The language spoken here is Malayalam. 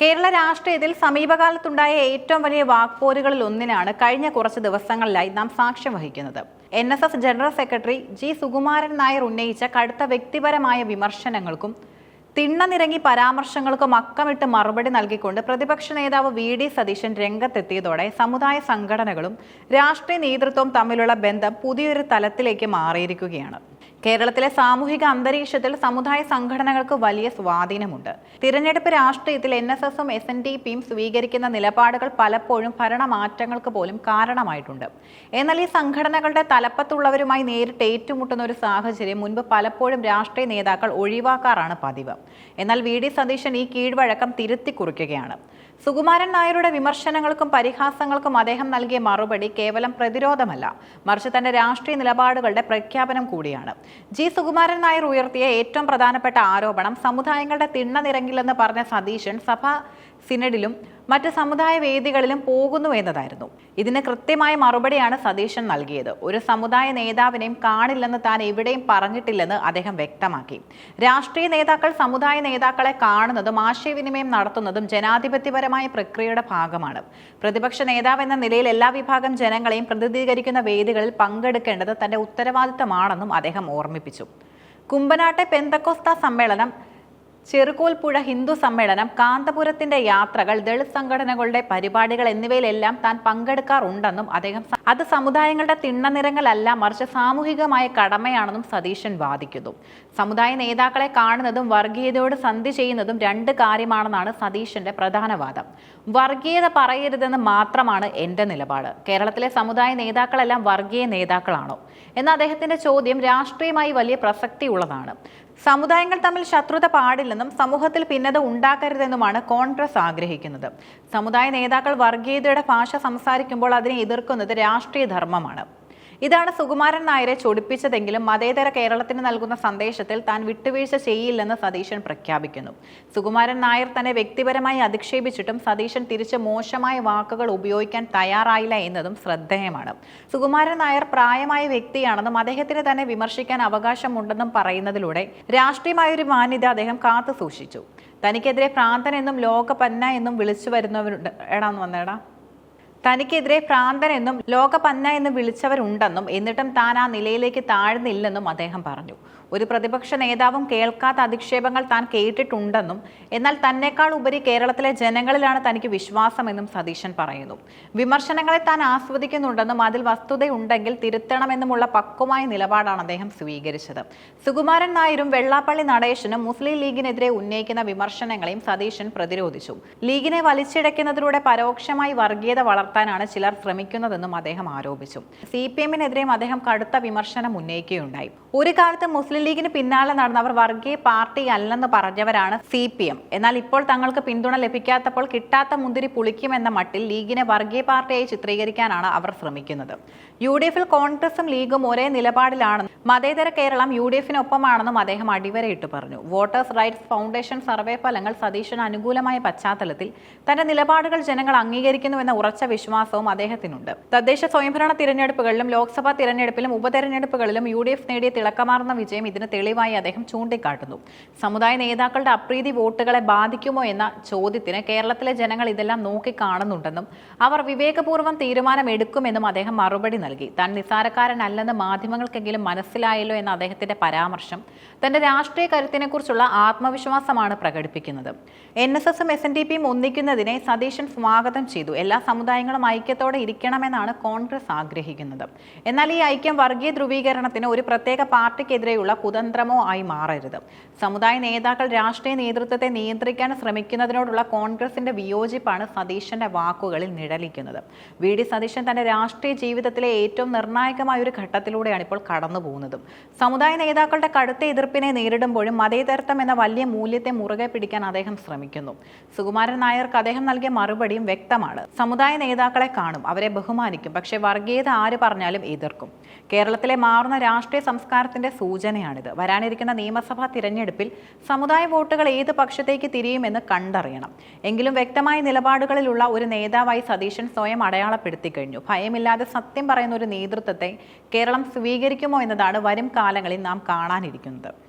കേരള രാഷ്ട്രീയത്തിൽ സമീപകാലത്തുണ്ടായ ഏറ്റവും വലിയ വാക്പോരുകളിൽ ഒന്നിനാണ് കഴിഞ്ഞ കുറച്ച് ദിവസങ്ങളിലായി നാം സാക്ഷ്യം വഹിക്കുന്നത്. N S S general secretary G Sukumaran Nair ഉന്നയിച്ച കടുത്ത വ്യക്തിപരമായ വിമർശനങ്ങൾക്കും തിണ്ണനിറങ്ങി പരാമർശങ്ങൾക്കും അക്കമിട്ട് മറുപടി നൽകിക്കൊണ്ട് പ്രതിപക്ഷ നേതാവ് വി. ഡി. സതീശൻ രംഗത്തെത്തിയതോടെ സമുദായ സംഘടനകളും രാഷ്ട്രീയ നേതൃത്വവും തമ്മിലുള്ള ബന്ധം പുതിയൊരു തലത്തിലേക്ക് മാറിയിരിക്കുകയാണ്. കേരളത്തിലെ സാമൂഹിക അന്തരീക്ഷത്തിൽ സമുദായ സംഘടനകൾക്ക് വലിയ സ്വാധീനമുണ്ട്. തിരഞ്ഞെടുപ്പ് രാഷ്ട്രീയത്തിൽ എൻ എസ് എസും എസ് എൻ ഡി പിയും സ്വീകരിക്കുന്ന നിലപാടുകൾ പലപ്പോഴും ഭരണമാറ്റങ്ങൾക്ക് പോലും കാരണമായിട്ടുണ്ട്. എന്നാൽ ഈ സംഘടനകളുടെ തലപ്പത്തുള്ളവരുമായി നേരിട്ട് ഏറ്റുമുട്ടുന്ന ഒരു സാഹചര്യം മുൻപ് പലപ്പോഴും രാഷ്ട്രീയ നേതാക്കൾ ഒഴിവാക്കാറാണ് പതിവ്. എന്നാൽ വി. ഡി. സതീശൻ ഈ കീഴ്വഴക്കം തിരുത്തി കുറിക്കുകയാണ്. സുകുമാരൻ നായരുടെ വിമർശനങ്ങൾക്കും പരിഹാസങ്ങൾക്കും അദ്ദേഹം നൽകിയ മറുപടി കേവലം പ്രതിരോധമല്ല. മറിച്ച് തന്റെ രാഷ്ട്രീയ നിലപാടുകളുടെ പ്രഖ്യാപനം കൂടിയാണ്. ജി. സുകുമാരൻ നായർ ഉയർത്തിയ ഏറ്റവും പ്രധാനപ്പെട്ട ആരോപണം സമുദായങ്ങളുടെ തിണ്ണ നിറങ്ങില്ലെന്ന് പറഞ്ഞ സതീശൻ സഭ സിനഡിലും മറ്റ് സമുദായ വേദികളിലും പോകുന്നു എന്നതായിരുന്നു. ഇതിന് കൃത്യമായ മറുപടിയാണ് സതീശൻ നൽകിയത്. ഒരു സമുദായ നേതാവിനെയും കാണില്ലെന്ന് താൻ എവിടെയും പറഞ്ഞിട്ടില്ലെന്ന് അദ്ദേഹം വ്യക്തമാക്കി. രാഷ്ട്രീയ നേതാക്കൾ സമുദായ നേതാക്കളെ കാണുന്നതും ആശയവിനിമയം നടത്തുന്നതും ജനാധിപത്യപരമായ പ്രക്രിയയുടെ ഭാഗമാണ്. പ്രതിപക്ഷ നേതാവ് എന്ന നിലയിൽ എല്ലാ വിഭാഗം ജനങ്ങളെയും പ്രതിനിധീകരിക്കുന്ന വേദികളിൽ പങ്കെടുക്കേണ്ടത് തന്റെ ഉത്തരവാദിത്തമാണെന്നും അദ്ദേഹം ഓർമ്മിപ്പിച്ചു. കുമ്പനാട്ടെ പെന്തക്കോസ്ത സമ്മേളനം ചെറുകോൽപ്പുഴ ഹിന്ദു സമ്മേളനം കാന്തപുരത്തിന്റെ യാത്രകൾ ദളിത് സംഘടനകളുടെ പരിപാടികൾ എന്നിവയിലെല്ലാം താൻ പങ്കെടുക്കാറുണ്ടെന്നും അദ്ദേഹം അത് സമുദായങ്ങളുടെ തിണ്ണനിറങ്ങളല്ല മറിച്ച് സാമൂഹികമായ കടമയാണെന്നും സതീശൻ വാദിക്കുന്നു. സമുദായ നേതാക്കളെ കാണുന്നതും വർഗീയതയോട് സന്ധി ചെയ്യുന്നതും രണ്ട് കാര്യമാണെന്നാണ് സതീശന്റെ പ്രധാന വാദം. വർഗീയത പറയരുതെന്ന് മാത്രമാണ് എന്റെ നിലപാട്. കേരളത്തിലെ സമുദായ നേതാക്കളെല്ലാം വർഗീയ നേതാക്കളാണോ? എന്ന അദ്ദേഹത്തിന്റെ ചോദ്യം രാഷ്ട്രീയമായി വലിയ പ്രസക്തിയുള്ളതാണ്. സമുദായങ്ങൾ തമ്മിൽ ശത്രുത പാടില്ലെന്നും സമൂഹത്തിൽ ഭിന്നത ഉണ്ടാക്കരുതെന്നുമാണ് കോൺഗ്രസ് ആഗ്രഹിക്കുന്നത്. സമുദായ നേതാക്കൾ വർഗീയതയുടെ ഭാഷ സംസാരിക്കുമ്പോൾ അതിനെ എതിർക്കുന്നത് രാഷ്ട്രീയ ധർമ്മമാണ്. ഇതാണ് സുകുമാരൻ നായരെ ചൊടിപ്പിച്ചതെങ്കിലും മതേതര കേരളത്തിന് നൽകുന്ന സന്ദേശത്തിൽ താൻ വിട്ടുവീഴ്ച ചെയ്യില്ലെന്ന് സതീശൻ പ്രഖ്യാപിക്കുന്നു. സുകുമാരൻ നായർ തന്നെ വ്യക്തിപരമായി അധിക്ഷേപിച്ചിട്ടും സതീശൻ തിരിച്ച് മോശമായ വാക്കുകൾ ഉപയോഗിക്കാൻ തയ്യാറായില്ല എന്നതും ശ്രദ്ധേയമാണ്. സുകുമാരൻ നായർ പ്രായമായ വ്യക്തിയാണെന്നും അദ്ദേഹത്തിന് തന്നെ വിമർശിക്കാൻ അവകാശമുണ്ടെന്നും പറയുന്നതിലൂടെ രാഷ്ട്രീയമായ ഒരു മാന്യത അദ്ദേഹം കാത്തു സൂക്ഷിച്ചു. തനിക്കെതിരെ പ്രാന്തൻ എന്നും ലോകപന്ന എന്നും വിളിച്ചു വരുന്നവരുണ്ട്. എടാന്ന് വന്നേടാ. തനിക്കെതിരെ ഭ്രാന്തൻ എന്നും ലോകപന്ന എന്ന് വിളിച്ചവരുണ്ടെന്നും എന്നിട്ടും താൻ ആ നിലയിലേക്ക് താഴ്ന്നില്ലെന്നും അദ്ദേഹം പറഞ്ഞു. ഒരു പ്രതിപക്ഷ നേതാവും കേൾക്കാത്ത അധിക്ഷേപങ്ങൾ താൻ കേട്ടിട്ടുണ്ടെന്നും എന്നാൽ തന്നെക്കാൾ ഉപരി കേരളത്തിലെ ജനങ്ങളിലാണ് തനിക്ക് വിശ്വാസമെന്നും സതീശൻ പറയുന്നു. വിമർശനങ്ങളെ താൻ ആസ്വദിക്കുന്നുണ്ടെന്നും അതിൽ വസ്തുതയുണ്ടെങ്കിൽ തിരുത്തണമെന്നുമുള്ള പക്വമായ നിലപാടാണ് അദ്ദേഹം സ്വീകരിച്ചത്. സുകുമാരൻ നായരും വെള്ളാപ്പള്ളി നടേശനും മുസ്ലിം ലീഗിനെതിരെ ഉന്നയിക്കുന്ന വിമർശനങ്ങളെയും സതീശൻ പ്രതിരോധിച്ചു. ലീഗിനെ വലിച്ചിഴയ്ക്കുന്നതിലൂടെ പരോക്ഷമായി വർഗീയത വളർത്താനാണ് ചിലർ ശ്രമിക്കുന്നതെന്നും അദ്ദേഹം ആരോപിച്ചു. സി പി എമ്മിനെതിരെയും അദ്ദേഹം കടുത്ത വിമർശനം ഉന്നയിക്കുകയുണ്ടായി. ഒരു കാലത്ത് മുസ്ലിം ലീഗിന് പിന്നാലെ നടന്നവർ വർഗീയ പാർട്ടി അല്ലെന്ന് പറഞ്ഞവരാണ് സി പി എം എന്നാൽ ഇപ്പോൾ തങ്ങൾക്ക് പിന്തുണ ലഭിക്കാത്തപ്പോൾ കിട്ടാത്ത മുന്തിരി പുളിക്കുമെന്ന മട്ടിൽ ലീഗിനെ വർഗീയ പാർട്ടിയായി ചിത്രീകരിക്കാനാണ് അവർ ശ്രമിക്കുന്നത്. യു ഡി എഫിൽ കോൺഗ്രസും ലീഗും ഒരേ നിലപാടിലാണെന്നും മതേതര കേരളം യു ഡി എഫിനൊപ്പമാണെന്നും അദ്ദേഹം അടിവരയിട്ട് പറഞ്ഞു. വോട്ടേഴ്സ് റൈറ്റ്സ് ഫൗണ്ടേഷൻ സർവേ ഫലങ്ങൾ സതീശന് അനുകൂലമായ പശ്ചാത്തലത്തിൽ തന്റെ നിലപാടുകൾ ജനങ്ങൾ അംഗീകരിക്കുന്നുവെന്ന ഉറച്ച വിശ്വാസവും അദ്ദേഹത്തിനുണ്ട്. തദ്ദേശ സ്വയംഭരണ തിരഞ്ഞെടുപ്പുകളിലും ലോക്സഭാ തിരഞ്ഞെടുപ്പിലും ഉപതെരഞ്ഞെടുപ്പുകളിലും യു ഡി എഫ് നേടിയ തിളക്കമാർന്ന വിജയം ഇതിന് തെളിവായി അദ്ദേഹം ചൂണ്ടിക്കാട്ടുന്നു. സമുദായ നേതാക്കളുടെ അപ്രീതി വോട്ടുകളെ ബാധിക്കുമോ എന്ന ചോദ്യത്തിന് കേരളത്തിലെ ജനങ്ങൾ ഇതെല്ലാം നോക്കിക്കാണുന്നുണ്ടെന്നും അവർ വിവേകപൂർവം തീരുമാനമെടുക്കുമെന്നും അദ്ദേഹം മറുപടി നൽകി. താൻ നിസ്സാരക്കാരനല്ലെന്ന് മാധ്യമങ്ങൾക്കെങ്കിലും മനസ്സിലായല്ലോ എന്ന അദ്ദേഹത്തിന്റെ പരാമർശം തന്റെ രാഷ്ട്രീയ കരുത്തിനെക്കുറിച്ചുള്ള ആത്മവിശ്വാസമാണ് പ്രകടിപ്പിക്കുന്നത്. എൻ എസ് എസും എസ് എൻ ഡി പിയും ഒന്നിക്കുന്നതിനെ സതീശൻ സ്വാഗതം ചെയ്തു. എല്ലാ സമുദായങ്ങളും ഐക്യത്തോടെ ഇരിക്കണമെന്നാണ് കോൺഗ്രസ് ആഗ്രഹിക്കുന്നത്. എന്നാൽ ഈ ഐക്യം വർഗീയ ധ്രുവീകരണത്തിന് ഒരു പ്രത്യേക പാർട്ടിക്കെതിരെയുള്ള കുതന്ത്രമോ ആയി മാറരുത്. സമുദായ നേതാക്കൾ രാഷ്ട്രീയ നേതൃത്വത്തെ നിയന്ത്രിക്കാൻ ശ്രമിക്കുന്നതിനോടുള്ള കോൺഗ്രസിന്റെ വിയോജിപ്പാണ് സതീശന്റെ വാക്കുകളിൽ നിഴലിക്കുന്നത്. വി. ഡി. സതീശൻ തന്റെ രാഷ്ട്രീയ ജീവിതത്തിലെ ഏറ്റവും നിർണായകമായ ഒരു ഘട്ടത്തിലൂടെയാണ് ഇപ്പോൾ കടന്നു പോകുന്നതും. സമുദായ നേതാക്കളുടെ കടുത്ത എതിർപ്പിനെ നേരിടുമ്പോഴും മതേതരത്വം എന്ന വലിയ മൂല്യത്തെ മുറുകെ പിടിക്കാൻ അദ്ദേഹം ശ്രമിക്കുന്നു. സുകുമാരൻ നായർക്ക് അദ്ദേഹം നൽകിയ മറുപടിയും വ്യക്തമാണ്. സമുദായ നേതാക്കളെ കാണും അവരെ ബഹുമാനിക്കും. പക്ഷേ വർഗീയത ആര് പറഞ്ഞാലും എതിർക്കും. കേരളത്തിലെ മാറുന്ന രാഷ്ട്രീയ സംസ്കാരത്തിന്റെ സൂചനയാണിത്. വരാനിരിക്കുന്ന നിയമസഭാ തിരഞ്ഞെടുപ്പിൽ സമുദായ വോട്ടുകൾ ഏത് പക്ഷത്തേക്ക് തിരിയുമെന്ന് കണ്ടറിയണം. എങ്കിലും വ്യക്തമായ നിലപാടുകളിലുള്ള ഒരു നേതാവായി സതീശൻ സ്വയം അടയാളപ്പെടുത്തി കഴിഞ്ഞു. ഭയമില്ലാതെ സത്യം പറയുന്ന ഒരു നേതൃത്വത്തെ കേരളം സ്വീകരിക്കുമോ എന്നതാണ് വരും കാലങ്ങളിൽ നാം കാണാനിരിക്കുന്നത്.